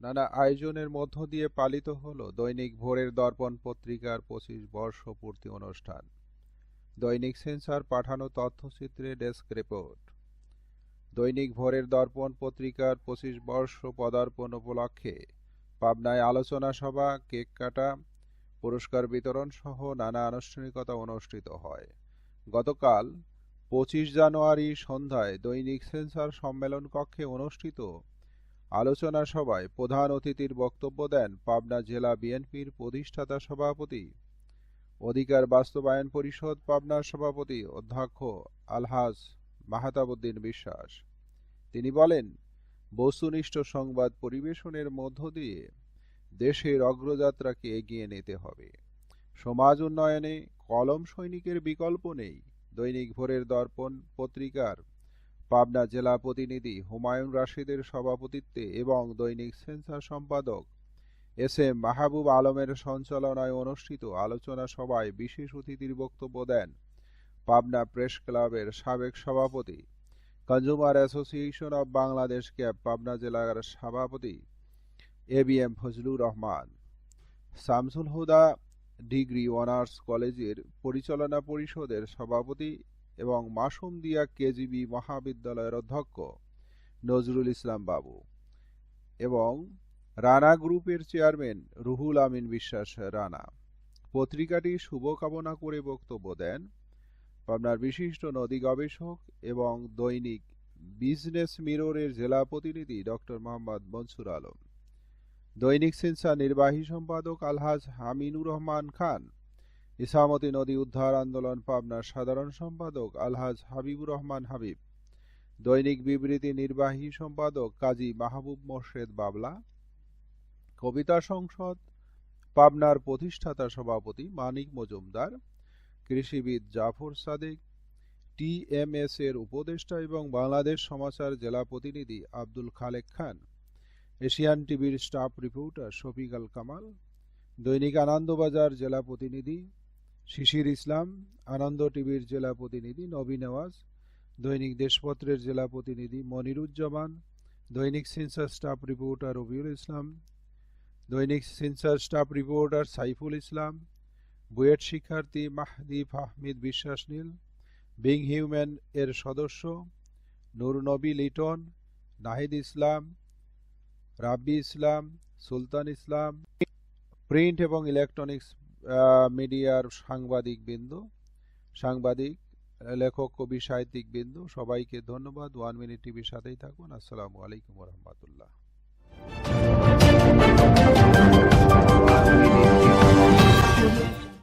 নানা আয়োজনের মধ্য দিয়ে পালিত হলো দৈনিক ভোরের দর্পণ পত্রিকার পঁচিশ বর্ষ পূর্তি অনুষ্ঠান। দৈনিক সেন্সার পাঠানো তথ্যচিত্রে ডেস্ক রিপোর্ট। দৈনিক ভোরের দর্পণ পত্রিকার পঁচিশ বর্ষ পদার্পণ উপলক্ষে পাবনায় আলোচনা সভা, কেক কাটা, পুরস্কার বিতরণ সহ নানা আনুষ্ঠানিকতা অনুষ্ঠিত হয়। গতকাল পঁচিশ জানুয়ারি সন্ধ্যায় দৈনিক সেন্সার সম্মেলন কক্ষে অনুষ্ঠিত আলোচনা সভায় প্রধান অতিথির বক্তব্য দেন পাবনা জেলা বিএনপির প্রতিষ্ঠাতা সভাপতি। অধিকার বাস্তবায়ন পরিষদ পাবনার সভাপতি অধ্যক্ষ আলহাজ মাহতাবুদ্দিন বিশ্বাস। তিনি বলেন, বস্তুনিষ্ঠ সংবাদ পরিবেশনের মধ্য দিয়ে দেশের অগ্রযাত্রাকে এগিয়ে নিতে হবে। সমাজ উন্নয়নে কলম সৈনিকের বিকল্প নেই। দৈনিক ভোরের দর্পণ পত্রিকার পাবনা জেলা প্রতিনিধি হুমায়ুন রাশিদের সভাপতিত্বে এবং দৈনিক সেন্সার সম্পাদক এস এম মাহবুব আলমের সঞ্চালনায় অনুষ্ঠিত আলোচনা সভায় বিশেষ অতিথির বক্তব্য দেন পাবনা প্রেস ক্লাবের সাবেক সভাপতি, consumer association of Bangladesh CAB Pabna জেলার সভাপতি A B M Fazlur Rahman, Shamsul Huda degree honours কলেজের পরিচালনা পরিষদের সভাপতি এবং মাসুম দিয়া কেজিবি মহাবিদ্যালয়ের অধ্যক্ষ নজরুল ইসলাম বাবু এবং রানা গ্রুপের চেয়ারম্যান রুহুল আমিন বিশ্বাস রানা। পত্রিকাটি শুভকামনা করে বক্তব্য দেন পাবনার বিশিষ্ট নদী গবেষক এবং দৈনিক বিজনেস মিররের জেলা প্রতিনিধি ডক্টর মোহাম্মদ মনসুর আলম। দৈনিক সেন্সার নির্বাহী সম্পাদক আলহাজ হামিনুর রহমান খান ইসামতি নদী উদ্ধার আন্দোলন পাবনার সাধারণ সম্পাদক আলহাজ হাবিবুর রহমান হাবিব। দৈনিক বিবৃতি নির্বাহী সম্পাদক কাজী মাহবুব মোর্শেদ বাবলা। কবিতা সংসদ, পাবনার প্রতিষ্ঠাতা সভাপতি মানিক মজুমদার। কৃষিবিদ জাফর সাদেক। টিএমএস এর উপদেষ্টা এবং বাংলাদেশ সমাচার জেলা প্রতিনিধি আব্দুল খালেক খান। এশিয়ান টিভির স্টাফ রিপোর্টার শফিক আল কামাল। দৈনিক আনন্দবাজার জেলা প্রতিনিধি শিশির ইসলাম, আনন্দ টিভির জেলা প্রতিনিধি নবী নেওয়াজ, দৈনিক দেশপত্রের জেলা প্রতিনিধি মনিরুজ্জামান, দৈনিক Sensor staff reporter Rabiul Islam, দৈনিক Sensor staff reporter Saiful Islam, BUET শিক্ষার্থী মাহদি ফাহমিদ বিশ্বাস নীল বিং হিউম্যান এর সদস্য নূর নবী লিটন, নাহিদ ইসলাম, রাব্বি ইসলাম, সুলতান ইসলাম, প্রিন্ট এবং ইলেকট্রনিক্স মিডিয়ার সাংবাদিক বিন্দু, সাংবাদিক, লেখক, কবি, সাহিত্যিক বিন্দু, সবাইকে ধন্যবাদ। ওয়ান মিনিট টিভির সাথেই থাকুন। আসসালামু আলাইকুম রহমতুল্লাহ।